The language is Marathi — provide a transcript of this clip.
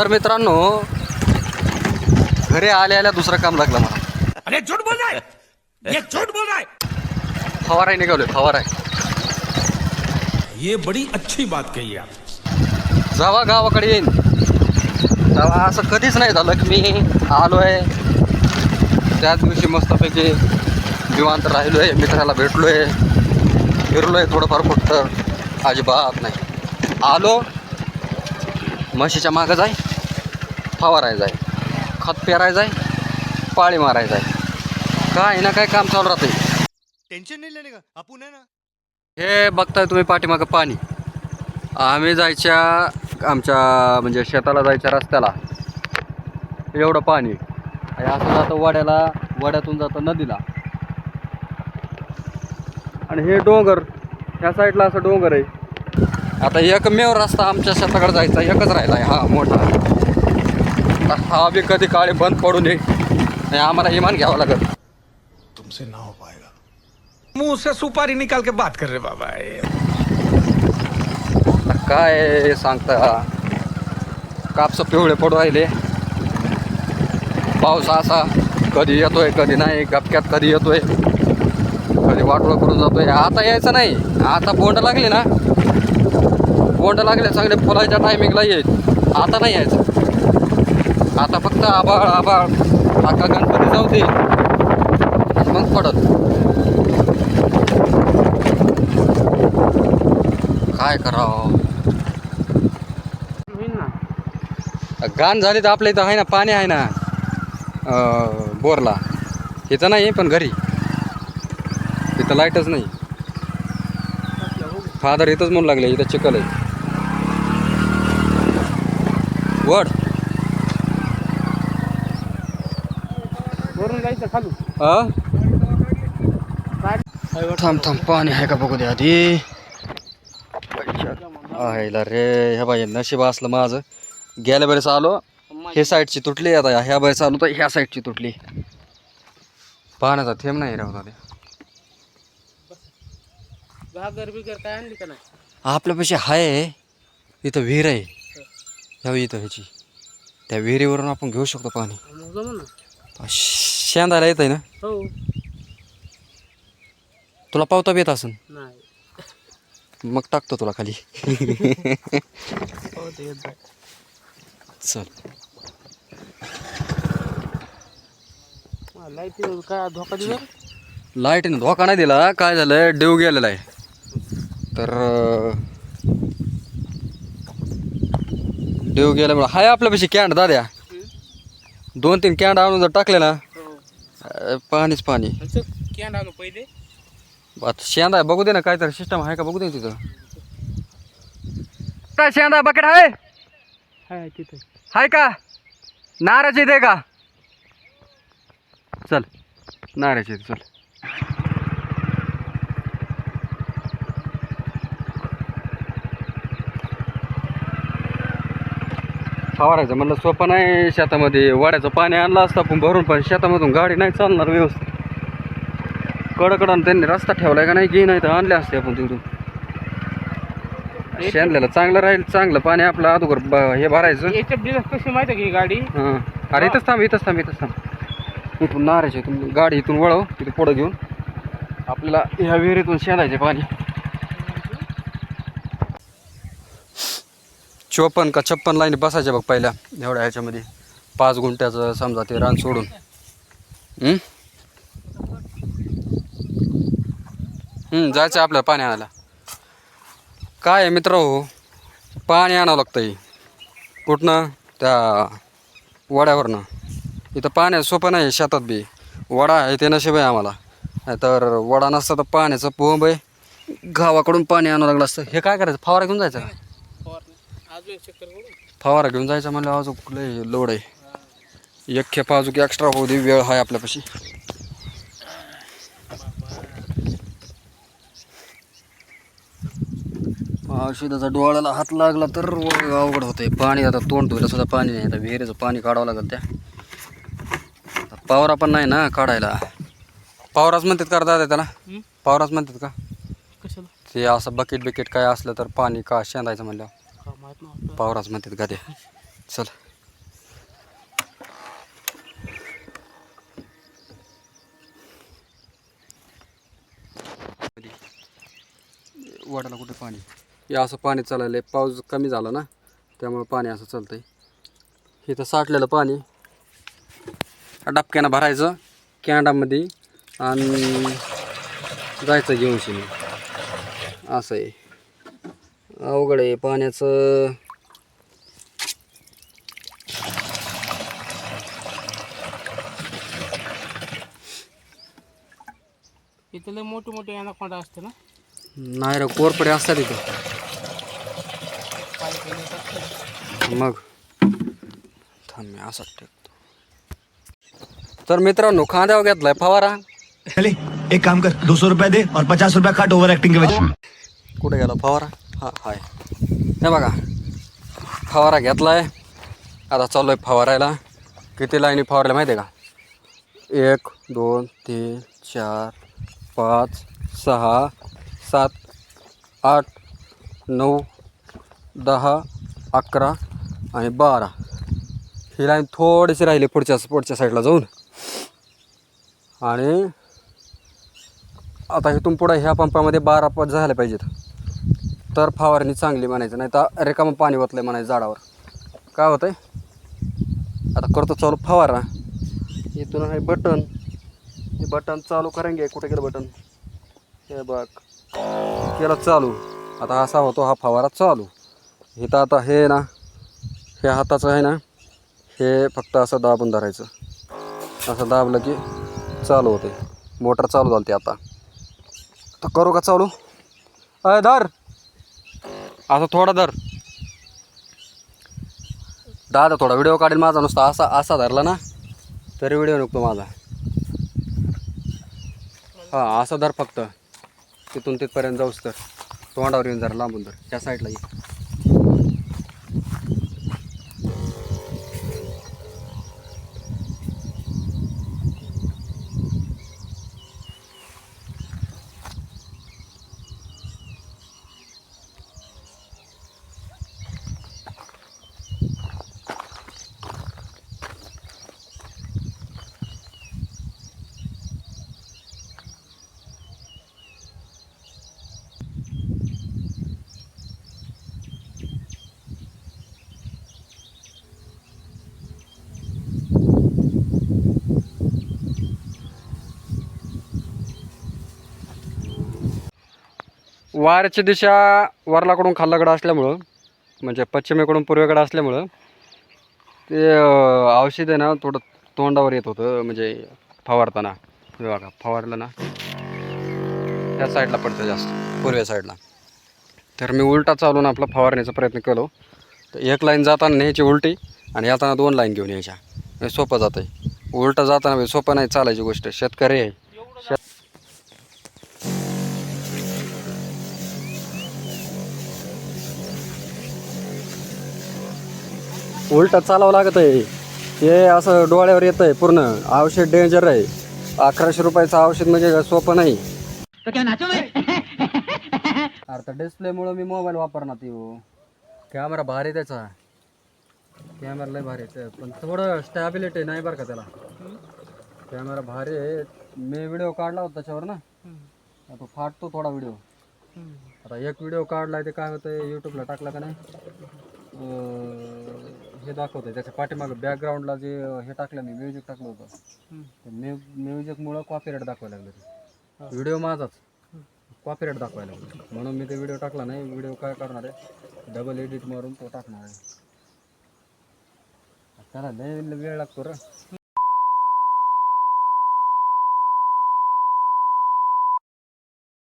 तर मित्रांनो घरी आल्या आल्या दुसरं काम लागलं मला. अरे झूठ बोल ये है फवाराय निघालोय फवाराय ये बड़ी अच्छी बात कही आप। जेव्हा गावाकडे येईन. तेव्हा असं कधीच नाही झालं की मी आलोय. त्याच दिवशी मस्तपैकी निवांत राहिलोय मित्राला भेटलोय. फिरलोय थोडंफार कुठं. अजिबात नाही. आलो. म्हशीच्या मागं जाय फवाराय जाय खत पेराय जाय पाळी माराय जाय काय ना काय काम चालू राहते टेंशन नहीं लेने का? आपण है ना? हे बघताय तुम्ही पाठीमागं पाणी. आम्ही जायच्या आमच्या म्हणजे शेताला जायच्या रस्त्याला. एवढं पाणी. आणि असं जातं वड्याला वड्यातून जातं नदीला. आणि हे डोंगर ह्या साईडला असं डोंगर आहे. आता एकमेव रस्ता आमच्या शेताकडे जायचा एकच राहिला आहे हा मोठा. हा बी कधी काळी बंद पडू नये आणि आम्हाला इमान घ्यावं लागत तुमसे ना हो पाएगा मुंह से सुपारी निकाल के बात कर रहे बाबा आता काय सांगता? कापसं पिवळे पडू राहिले. पाऊस असा कधी येतोय कधी नाही गपक्यात कधी येतोय. कधी वाटोळं करून जातोय. आता यायचं नाही. आता बोंड लागले ना. बोंड लागले चांगले फुलाच्या टायमिंगला येईल. आता नाही यायचं. आता फक्त आभाळ आभाळ. अख्खा गणपती जाऊ दे. मग पडत काय करावं? घाण झाली तर आपल्या इथं आहे ना पाणी आहे ना बोरला. इथं नाही पण घरी. इथं लाईटच नाही. फादर इथंच म्हणू लागले इथं चिखल आहे. वड. थांब थांब पाणी आहे का बघू दे आधी. आयला रे ह्या बाई नशीब असलं माझं. गेल्या वेळेस आलो हे साईडची तुटली आता ह्या वेळेस आलो तर ह्या साईडची तुटली. पाण्याचा थेंब नाही राहता नाही? आपल्यापाशी आहे इथं विहीर आहे. ह्या इथं ह्याची. त्या विहिरीवरून आपण घेऊ शकतो पाणी. शेंदायला येत आहे ना? हो. तुला पावता बी येत असन? नाही. मग टाकतो तुला खाली. हो ते येत जाय. चल. हा, लाईटीवर काय धोका दिला? लाईटीनं धोका नाही दिला. काय झालं देव गेलेला आहे. तर अं, देव गेल्यामुळे हाय आपल्यापाशी कॅन्ड दाद्या. दोन तीन कॅन्ड आणून जर टाकले ना अं, पाणीच पाणी कॅन आणू पहिले. आता शेंदा आहे बघू दे ना काहीतरी सिस्टम आहे का बघू दे तिथं. काय शेंदा बकेट आहे? हाय तिथे. हाय का? नाराची दे का? चल नाराची चल. फवारायचं. म्हणलं सोपं नाही शेतामध्ये. वाड्याचं पाणी आणलं असतं आपण भरून पण शेतामधून गाडी नाही चालणार व्यवस्थित. कडकडन त्यांनी रस्ता ठेवलाय का नाही की नाही तर आणले असते आपण तिथून शेणलेलं चांगलं राहील चांगलं पाणी आपलं अगोदर ब- हे भरायचं. कशी माहिती आहे की गाडी? हां. अरे इथंच थांब इथंच थांब इथंच थांब. इथून नारायचे इथून गाडी इथून वळव तिथे पुढं घेऊन. आपल्याला ह्या विहिरीतून शेणायचे पाणी. चोपन्न का छप्पन लाईन बसायचे बघ पहिल्या. एवढ्या ह्याच्यामध्ये. पाच गुंठ्याचं समजा ते रान सोडून. जायचं आपल्याला पाणी आणायला. काय आहे मित्र हो? पाणी आणावं लागतं कुठनं? त्या वड्यावरनं. इथं पाण्या सोपं नाही शेतात बी. वडा आहे ते नशीब आहे आम्हाला. तर वडा नसता तर पाण्याचं पोंब आहे. गावाकडून पाणी आणावं लागलं असतं. हे काय करायचं? फवारा घेऊन जायचं का अजून एक चक्कर करू फवारा घेऊन जायचं म्हणलं अजून लय लोड आहे. एक खेपा अजून एक्स्ट्रा होऊ दे वेळ आहे आपल्यापाशी. औषधाचा डोळ्याला हात लागला तर अवघड होतंय. पाणी आता तोंड धुयला सुद्धा पाणी नाही. आता विहिरीचं पाणी काढावं लागेल त्या. पावरा पण नाही ना काढायला. पावराच म्हणतात का दादा त्याला? पावराच म्हणतात का? ते असं बकेट बिकेट काय असलं तर पाणी का शेंदायचं म्हणलं का माहीत नव्हतं पावराच म्हणतात गाद्या. चल. वाटायला कुठे पाणी? या असं पाणी चालायला पाऊस कमी झाला ना त्यामुळे पाणी असं चालतंय. आहे तर साठलेलं पाणी. डबक्यानं भरायचं कॅनडामध्ये आणि जायचं घेऊन शिनी असं आहे. अवघड आहे. पाण्याचं इथं लय मोठे मोठे अनाकोंडा असते ना? नाही रे कोरपडे असतात इथं. मग? थांब मी असा टेकतो. तर मित्रांनो खांद्यावर घेतलाय फवारा. चले एक काम कर दो सौ रुपया दे और पचास रुपया काट ओवर एक्टिंग के वजह कुठे गेला फवारा? हा हाय. हे बघा फवारा घेतला आहे आता चालू आहे फवारायला. किती लाईनी फवारल्या माहिती आहे का? एक दोन तीन चार पाच सहा सात आठ नऊ दहा अकरा आणि बारा. ही लाईन थोडीशी राहिली पुढच्या पुढच्या साईडला जाऊन. आणि आता इथून पुढं ह्या पंपामध्ये बारा पट झाल्या पाहिजेत. तर फवारणी चांगली म्हणायचं नाही तर रिकामं पाणी ओतलं म्हणायचं झाडावर. काय होतं आहे आता करतो चालू फवारा. इथून आहे बटन. हे बटन चालू करेंगे कुठे गेलं बटन? हे बघ. केलं चालू. आता असा होतो हा फवारा चालू. इथं आता हे ना हे हाताचं आहे ना हे फक्त असं दाबून धरायचं. असं दाबलं की चालू होते मोटर चालू झाली आता. तर करू का चालू? अय धर! असं थोडा धर. दादा थोडा व्हिडिओ काढेल माझा नुसता असा असा धरला ना तरी व्हिडिओ निघतो माझा. हां असं धर फक्त. तिथून तिथपर्यंत जाऊस तर. तोंडावर येऊन जरा लांबून तर त्या साईडला ये. वाऱ्याची दिशा वरलाकडून खाल्लाकडं असल्यामुळं म्हणजे पश्चिमेकडून पूर्वेकडं असल्यामुळं ते औषध आहे ना थोडं तोंडावर येत होतं म्हणजे फवारताना. बघा फवारलं ना. त्या साईडला पडतं जास्त पूर्वे साईडला. तर मी उलटा चालून आपला फवारण्याचा प्रयत्न केलो. तर एक लाईन जाताना न्यायची उलटी आणि येताना दोन लाईन घेऊन यायच्या. सोपं जातं आहे उलटं जाताना सोपं नाही चालायची गोष्ट. शेतकरी आहे. उलटा चालावं लागत आहे हे असं डोळ्यावर येतं आहे पूर्ण. औषध डेंजर आहे. अकराशे रुपयाचं औषध म्हणजे सोपं नाही. अरे तर डिस्प्लेमुळं मी मोबाईल वापरणार हो. कॅमेरा भारी त्याचा. कॅमेरा लय भारी आहे पण थोडं स्टॅबिलिटी नाही बरं का त्याला. कॅमेरा भारी आहे. मी व्हिडिओ काढला होता त्याच्यावर ना. तो फाटतो थोडा व्हिडिओ आता एक व्हिडिओ काढलाय ते काय होतं यूट्यूबला टाकला का नाही? हे दाखवतंय त्याच्या पाठीमागं बॅकग्राऊंडला जे हे टाकलं मी म्युझिक टाकलं होतं. ते म्यु म्युझिकमुळं कॉपीराईट दाखवायला लागलं ते. व्हिडिओ माझाच. कॉपीराईट दाखवायला लागलं. म्हणून मी ते व्हिडिओ टाकला नाही. व्हिडिओ काय करणार आहे? डबल एडिट मारून तो टाकणार आहे. त्याला लय वेळ लागतो रे.